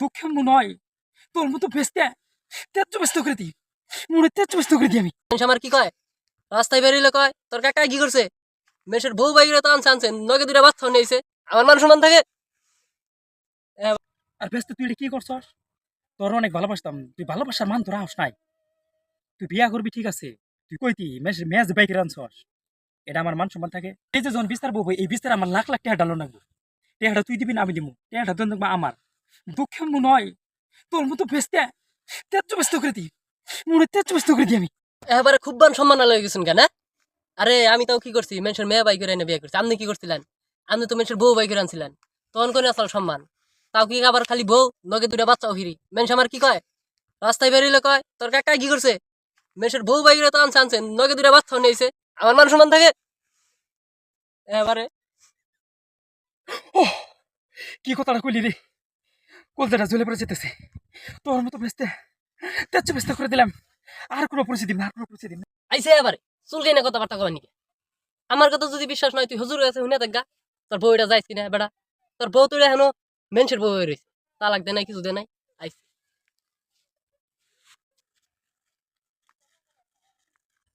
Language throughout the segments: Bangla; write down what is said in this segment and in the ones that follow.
দুঃখে হয় তোর মতো বেচতে তেজ ব্যস্ত করে দিই। মনে তেজ ব্যস্ত করে দিই আমি। আমার কি কয়? রাস্তায় বেরিয়ে কয় তোর কাকা কি করছে? মেশের বউ বাইরে তো আনছে আনছে নগে দুটা বাচ্চা নিয়েছে। আমার মান সমান থাকে। আর ব্যস্ত তুই এটা কি করছস? তোর অনেক ভালোবাসতাম। তুই ভালোবাসার মান তোর আস নাই। তুই বিয়া করবি ঠিক আছে। তুই কইতি মেজ মেজ বাইক রানছস এটা আমার মান সম্মান থাকে। এই যে যখন বিস্তার বউ এই বিস্তার আমার লাখ লাখ টাকা ডালো নাকবো টাকাটা তুই দিবি না আমি দিবো টাকাটা তোর আমার। দুঃখে মনে হয় তোর মতো বেচতে তেজ ব্যস্ত করে দিই। মনে তেজ ব্যস্ত করে দিই আমি। এবারে খুব বান সম্মান লয়ে গেছেন কেন হ্যাঁ? আরে আমি তাও কি করছি? মানুষের মেয়ে বাই করে এনে বিয়ে করছি। আপনি কি করছিলেন? আপনি তো মানুষের বউ বাই করে আনছিলেন। তখন করে আসল সম্মান? তাও কি আবার খালি বউ? নগে দুটা বাচ্চাও ফিরি। মানুষ আমার কি কয়? রাস্তায় বেরিয়ে কয় তোর কাকা কি করছে? মানুষের বউ বাই করে তো আনছে আনছে। নগে দুটা বাচ্চাও নিয়েছে। আমার মান সম্মান থাকে? এবারে। কি কথাটা কইলি রে? কলজাটা জ্বলে পড়ে যেতেছে। তোর মতো বেচতে তেজ ব্যস্ত করে দিলাম। আর কোনো পরিস্থিতি না আর কোনো পরিস্থিতি না আইসে এবারে চুলকাই না কথাবার্তা কয় নাকি? আমার কথা যদি বিশ্বাস নয় তুই হুজুর আছে শুনে থাকা তোর বউটা যাইস কিনা বেড়া তোর বউ তুই এখনও মেনসের বউ রয়েছে। তালাক দে নাই, কিছু দে নাই আইসে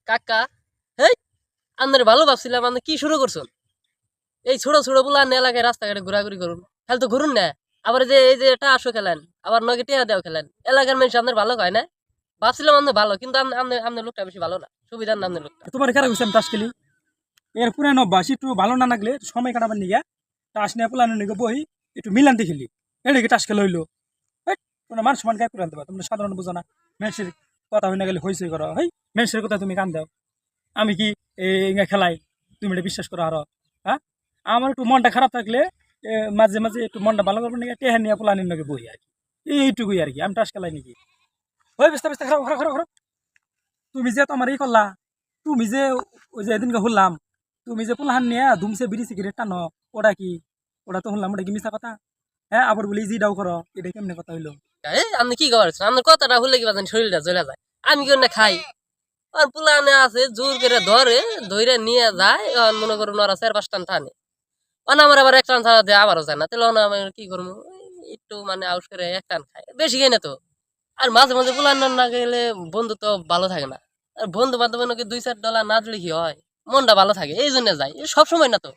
কাকা, হেই আপনার ভালো ভাবছিলাম আপনি কি শুরু করছেন? এই ছোট ছোট বলে এলাকায় রাস্তাঘাটে ঘোরাঘুরি করুন। খালি তো ঘুরুন না। আবার যে এই যে এটা আসো খেলেন আবার নগে টিয়া দেও খেলেন এলাকার মানুষ আপনার ভালো হয় না? ভাবছিলাম আপনি ভালো কিন্তু আপনি আপনি আপনার লোকটা বেশি ভালো না সুবিধার না আপনার লোকটা। তোমার কারা গেছিলাম তাস খেলি? এর পুরানো অভ্যাস একটু ভালো না লাগলে সময় কাটাবার নিগে টাস নিয়ে পোলানো নিগে বই একটু মিলান্তি খেলি। এদিকে টাস খেলে হইল? হেই, তোমরা মানুষ মান গায়ে করে আনতে পারো? তোমরা সাধারণ বোঝো না। মেনসের কথা হই না গেলে হইসই করো। হই মেনসের কথা তুমি কান দাও। আমি কি এই খেলাই তুমি এটা বিশ্বাস করো আরও হ্যাঁ? আমার একটু মনটা খারাপ থাকলে মাঝে মাঝে একটু মনটা ভালো করব নাকি টেহা নিয়ে পোলানির নাকি বই আর কি। এইটুকুই আর কি, আমি টাস খেলাই নাকি। ওই বেস্তা বেস্তা খারাপ খারাপ খারাপ তুমি যে তোমার এই করলা, তুমি যে ওই যে এদিনকে শুনলাম তুমি যে পোলাহান নিয়ে ধুমসে বিড়ি সিগারেট টানো, ওটা কি? ওটা তো শুনলাম, ওটা কি মিশা কথা? হ্যাঁ আবার বলি জি দাও করো, এটা কেমনে কথা হইল? এই আপনি কি করছেন আপনার কথাটা হলে কি বাজেন শরীরটা জ্বলে যায়। আমি কেন না খাই? আর পুলানে আছে, জোর করে ধরে ধরে নিয়ে যায় মনে করুন ওরা চার পাঁচ টান। অন আমার আবার এক টান ছাড়া দিয়ে আবারও যায় না। তাহলে আমি কি করব? একটু মানে আউট করে এক টান খাই বেশি খাই না তো। আর মাঝে মাঝে পুলান না গেলে বন্ধু তো ভালো থাকে না। আর বন্ধু বান্ধবের নাকি দুই চার ডলার না দিলে কি হয়? মনটা ভালো থাকে এই জন্য যায়। সব সময় না তো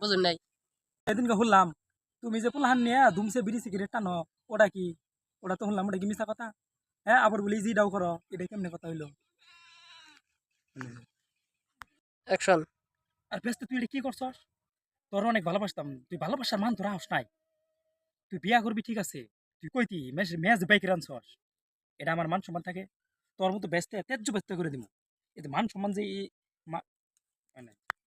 বুঝুন নাই? এদিনকে শুনলাম তুমি যে পোলাহান নিয়ে ধুমসে বিড়ি সিগারেট টানো ওটা কি? ওটা তো শুনলাম ওটা কি মিশা কথা? হ্যাঁ আবার বলি জি দাও করো এটা কেমনে কথা হইল? অ্যাকশন আর ব্যস্ত তুই এটা কি করছস? তোর অনেক ভালোবাসতাম। তুই ভালোবাসার মান তোর আস নাই তুই বিয়া করবি, ঠিক আছে। তুই কইতি, মেজ মেজ বাইক রানছস এটা আমার মান সম্মান থাকে। তোর মতো ব্যস্ত তেজ ব্যস্ত করে দিব এতে মান সম্মান যে মানে